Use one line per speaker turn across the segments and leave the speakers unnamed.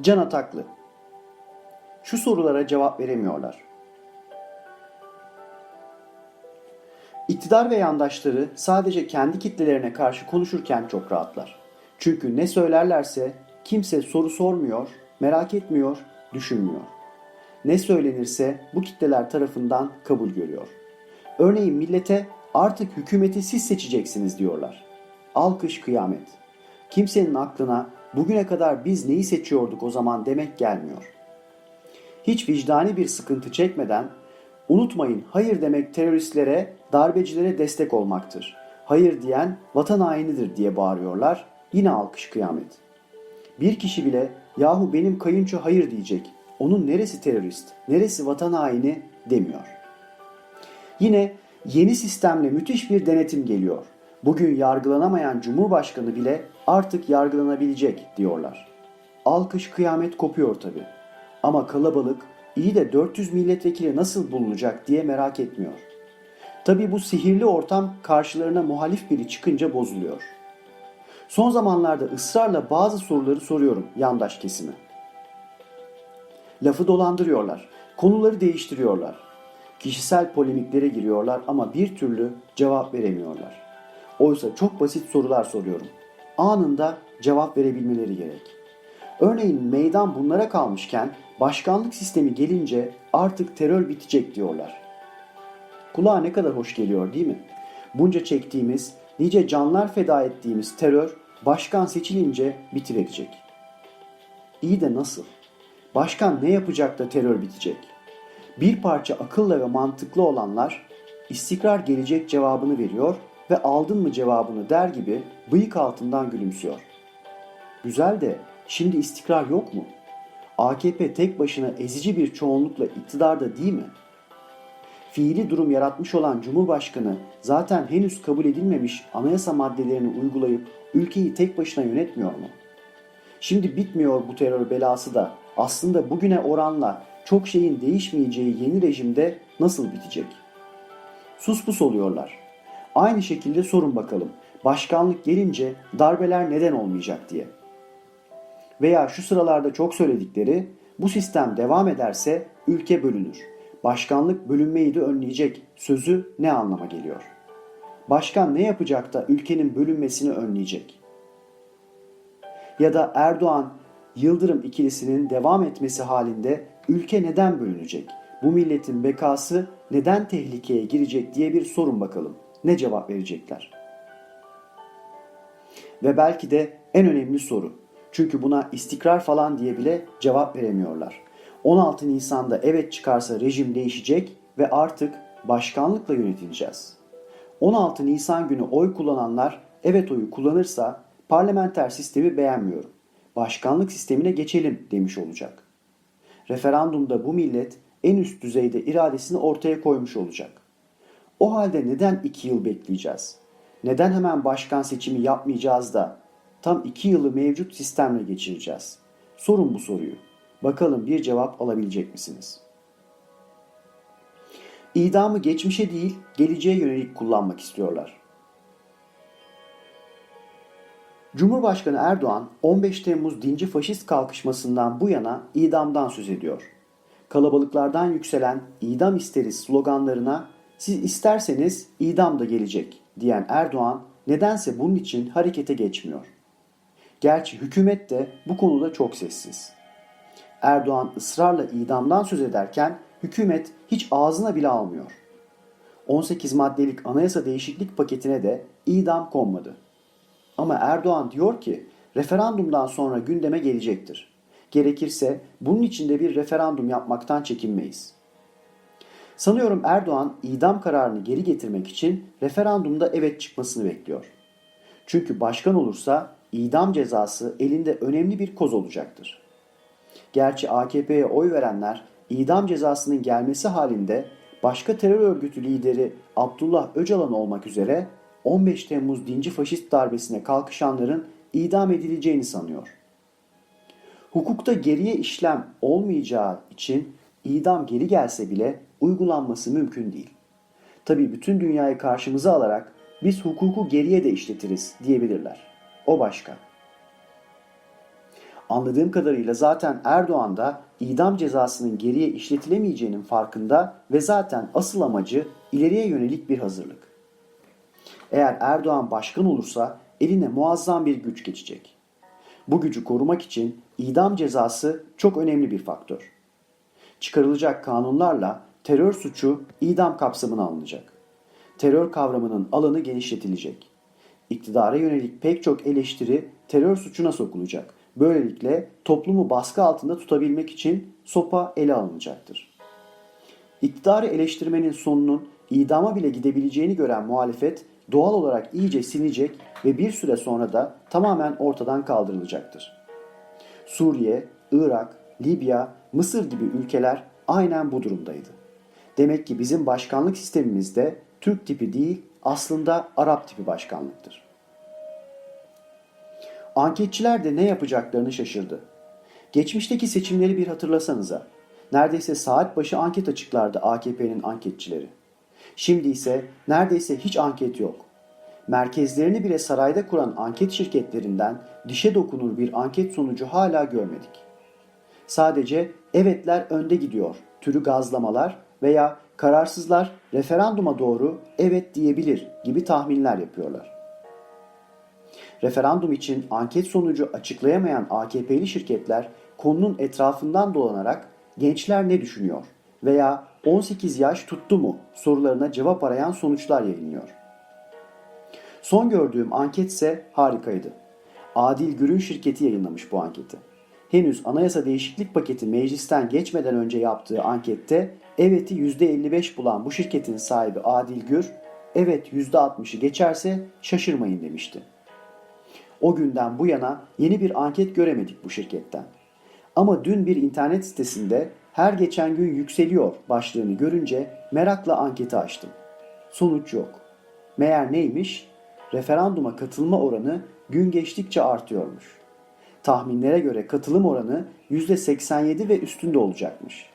Can Ataklı Şu sorulara cevap veremiyorlar. İktidar ve yandaşları sadece kendi kitlelerine karşı konuşurken çok rahatlar. Çünkü ne söylerlerse kimse soru sormuyor, merak etmiyor, düşünmüyor. Ne söylenirse bu kitleler tarafından kabul görüyor. Örneğin millete artık hükümeti siz seçeceksiniz diyorlar. Alkış kıyamet. Kimsenin aklına bugüne kadar biz neyi seçiyorduk o zaman demek gelmiyor. Hiç vicdani bir sıkıntı çekmeden unutmayın hayır demek teröristlere, darbecilere destek olmaktır. Hayır diyen vatan hainidir diye bağırıyorlar. Yine alkış kıyamet. Bir kişi bile yahu benim kayınço hayır diyecek. Onun neresi terörist, neresi vatan haini demiyor. Yine yeni sistemle müthiş bir denetim geliyor. Bugün yargılanamayan Cumhurbaşkanı bile artık yargılanabilecek diyorlar. Alkış kıyamet kopuyor tabi. Ama kalabalık iyi de 400 milletvekili nasıl bulunacak diye merak etmiyor. Tabi bu sihirli ortam karşılarına muhalif biri çıkınca bozuluyor. Son zamanlarda ısrarla bazı soruları soruyorum yandaş kesime. Lafı dolandırıyorlar, konuları değiştiriyorlar. Kişisel polemiklere giriyorlar ama bir türlü cevap veremiyorlar. Oysa çok basit sorular soruyorum. Anında cevap verebilmeleri gerek. Örneğin meydan bunlara kalmışken başkanlık sistemi gelince artık terör bitecek diyorlar. Kulağa ne kadar hoş geliyor değil mi? Bunca çektiğimiz, nice canlar feda ettiğimiz terör başkan seçilince bitirecek. İyi de nasıl? Başkan ne yapacak da terör bitecek? Bir parça akılla ve mantıklı olanlar istikrar gelecek cevabını veriyor ve aldın mı cevabını der gibi bıyık altından gülümsüyor. Güzel de şimdi istikrar yok mu? AKP tek başına ezici bir çoğunlukla iktidarda değil mi? Fiili durum yaratmış olan Cumhurbaşkanı zaten henüz kabul edilmemiş anayasa maddelerini uygulayıp ülkeyi tek başına yönetmiyor mu? Şimdi bitmiyor bu terör belası da aslında bugüne oranla çok şeyin değişmeyeceği yeni rejimde nasıl bitecek? Sus pus oluyorlar. Aynı şekilde sorun bakalım. Başkanlık gelince darbeler neden olmayacak diye. Veya şu sıralarda çok söyledikleri bu sistem devam ederse ülke bölünür. Başkanlık bölünmeyi de önleyecek sözü ne anlama geliyor? Başkan ne yapacak da ülkenin bölünmesini önleyecek? Ya da Erdoğan Yıldırım ikilisinin devam etmesi halinde ülke neden bölünecek? Bu milletin bekası neden tehlikeye girecek diye bir sorun bakalım. Ne cevap verecekler? Ve belki de en önemli soru. Çünkü buna istikrar falan diye bile cevap veremiyorlar. 16 Nisan'da evet çıkarsa rejim değişecek ve artık başkanlıkla yönetileceğiz. 16 Nisan günü oy kullananlar evet oyu kullanırsa parlamenter sistemi beğenmiyorum. Başkanlık sistemine geçelim demiş olacak. Referandumda bu millet en üst düzeyde iradesini ortaya koymuş olacak. O halde neden 2 yıl bekleyeceğiz? Neden hemen başkan seçimi yapmayacağız da tam 2 yılı mevcut sistemle geçireceğiz? Sorun bu soruyu. Bakalım bir cevap alabilecek misiniz? İdamı geçmişe değil, geleceğe yönelik kullanmak istiyorlar. Cumhurbaşkanı Erdoğan 15 Temmuz dinci faşist kalkışmasından bu yana idamdan söz ediyor. Kalabalıklardan yükselen idam isteriz sloganlarına siz isterseniz idam da gelecek diyen Erdoğan nedense bunun için harekete geçmiyor. Gerçi hükümet de bu konuda çok sessiz. Erdoğan ısrarla idamdan söz ederken hükümet hiç ağzına bile almıyor. 18 maddelik anayasa değişiklik paketine de idam konmadı. Ama Erdoğan diyor ki referandumdan sonra gündeme gelecektir. Gerekirse bunun için de bir referandum yapmaktan çekinmeyiz. Sanıyorum Erdoğan idam kararını geri getirmek için referandumda evet çıkmasını bekliyor. Çünkü başkan olursa idam cezası elinde önemli bir koz olacaktır. Gerçi AKP'ye oy verenler idam cezasının gelmesi halinde başka terör örgütü lideri Abdullah Öcalan olmak üzere 15 Temmuz dinci faşist darbesine kalkışanların idam edileceğini sanıyor. Hukukta geriye işlem olmayacağı için idam geri gelse bile uygulanması mümkün değil. Tabi bütün dünyayı karşımıza alarak biz hukuku geriye de işletiriz diyebilirler. O başka. Anladığım kadarıyla zaten Erdoğan da idam cezasının geriye işletilemeyeceğinin farkında ve zaten asıl amacı ileriye yönelik bir hazırlık. Eğer Erdoğan başkan olursa eline muazzam bir güç geçecek. Bu gücü korumak için idam cezası çok önemli bir faktör. Çıkarılacak kanunlarla terör suçu idam kapsamına alınacak. Terör kavramının alanı genişletilecek. İktidara yönelik pek çok eleştiri terör suçuna sokulacak. Böylelikle toplumu baskı altında tutabilmek için sopa ele alınacaktır. İktidarı eleştirmenin sonunun idama bile gidebileceğini gören muhalefet doğal olarak iyice silinecek ve bir süre sonra da tamamen ortadan kaldırılacaktır. Suriye, Irak, Libya, Mısır gibi ülkeler aynen bu durumdaydı. Demek ki bizim başkanlık sistemimizde Türk tipi değil aslında Arap tipi başkanlıktır. Anketçiler de ne yapacaklarını şaşırdı. Geçmişteki seçimleri bir hatırlasanıza. Neredeyse saat başı anket açıklardı AKP'nin anketçileri. Şimdi ise neredeyse hiç anket yok. Merkezlerini bile sarayda kuran anket şirketlerinden dişe dokunur bir anket sonucu hala görmedik. Sadece evetler önde gidiyor türü gazlamalar veya kararsızlar referanduma doğru evet diyebilir gibi tahminler yapıyorlar. Referandum için anket sonucu açıklayamayan AKP'li şirketler konunun etrafından dolanarak gençler ne düşünüyor veya 18 yaş tuttu mu sorularına cevap arayan sonuçlar yayınlıyor. Son gördüğüm anket ise harikaydı. Adil Gürün şirketi yayınlamış bu anketi. Henüz anayasa değişiklik paketi meclisten geçmeden önce yaptığı ankette evet'i %55 bulan bu şirketin sahibi Adil Gür, evet %60'ı geçerse şaşırmayın demişti. O günden bu yana yeni bir anket göremedik bu şirketten. Ama dün bir internet sitesinde her geçen gün yükseliyor başlığını görünce merakla anketi açtım. Sonuç yok. Meğer neymiş? Referanduma katılma oranı gün geçtikçe artıyormuş. Tahminlere göre katılım oranı %87 ve üstünde olacakmış.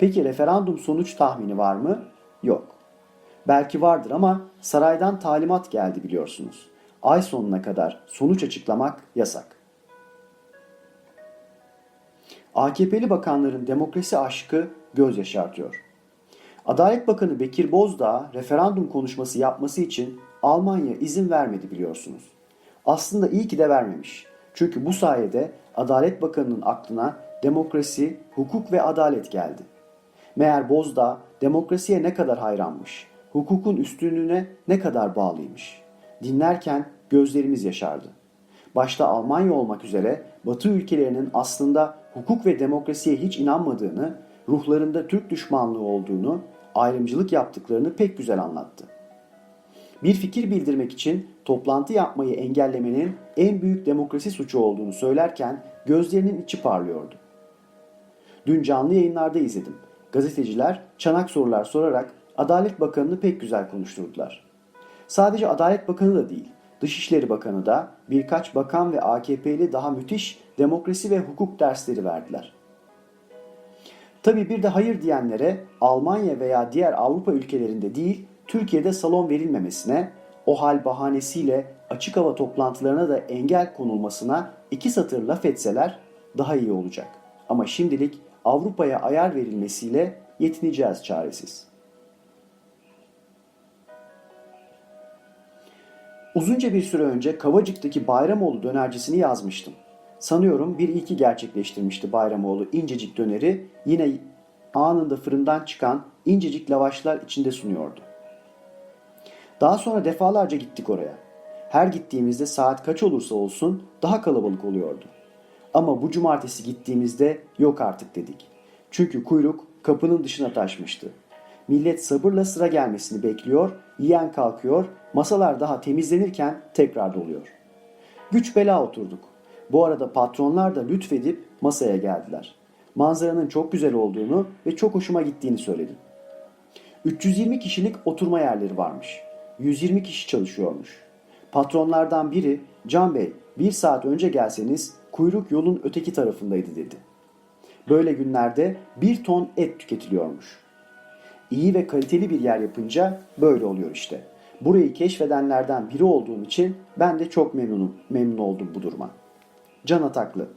Peki referandum sonuç tahmini var mı? Yok. Belki vardır ama saraydan talimat geldi biliyorsunuz. Ay sonuna kadar sonuç açıklamak yasak. AKP'li bakanların demokrasi aşkı göz yaşartıyor. Adalet Bakanı Bekir Bozdağ referandum konuşması yapması için Almanya izin vermedi biliyorsunuz. Aslında iyi ki de vermemiş. Çünkü bu sayede Adalet Bakanı'nın aklına demokrasi, hukuk ve adalet geldi. Meğer Bozdağ demokrasiye ne kadar hayranmış, hukukun üstünlüğüne ne kadar bağlıymış. Dinlerken gözlerimiz yaşardı. Başta Almanya olmak üzere Batı ülkelerinin aslında hukuk ve demokrasiye hiç inanmadığını, ruhlarında Türk düşmanlığı olduğunu, ayrımcılık yaptıklarını pek güzel anlattı. Bir fikir bildirmek için toplantı yapmayı engellemenin en büyük demokrasi suçu olduğunu söylerken gözlerinin içi parlıyordu. Dün canlı yayınlarda izledim. Gazeteciler çanak sorular sorarak Adalet Bakanı'nı pek güzel konuşturdular. Sadece Adalet Bakanı da değil, Dışişleri Bakanı da birkaç bakan ve AKP'li daha müthiş demokrasi ve hukuk dersleri verdiler. Tabi bir de hayır diyenlere Almanya veya diğer Avrupa ülkelerinde değil, Türkiye'de salon verilmemesine, o hal bahanesiyle açık hava toplantılarına da engel konulmasına iki satır laf etseler daha iyi olacak. Ama şimdilik Avrupa'ya ayar verilmesiyle yetineceğiz çaresiz. Uzunca bir süre önce Kavacık'taki Bayramoğlu dönercisini yazmıştım. Sanıyorum bir ilki gerçekleştirmişti Bayramoğlu incecik döneri yine anında fırından çıkan incecik lavaşlar içinde sunuyordu. Daha sonra defalarca gittik oraya. Her gittiğimizde saat kaç olursa olsun daha kalabalık oluyordu. Ama bu cumartesi gittiğimizde yok artık dedik. Çünkü kuyruk kapının dışına taşmıştı. Millet sabırla sıra gelmesini bekliyor, yiyen kalkıyor, masalar daha temizlenirken tekrar doluyor. Güç bela oturduk. Bu arada patronlar da lütfedip masaya geldiler. Manzaranın çok güzel olduğunu ve çok hoşuma gittiğini söyledim. 320 kişilik oturma yerleri varmış. 120 kişi çalışıyormuş. Patronlardan biri Can Bey bir saat önce gelseniz kuyruk yolun öteki tarafındaydı dedi. Böyle günlerde bir ton et tüketiliyormuş. İyi ve kaliteli bir yer yapınca böyle oluyor işte. Burayı keşfedenlerden biri olduğum için ben de çok memnunum, memnun oldum bu duruma. Can Ataklı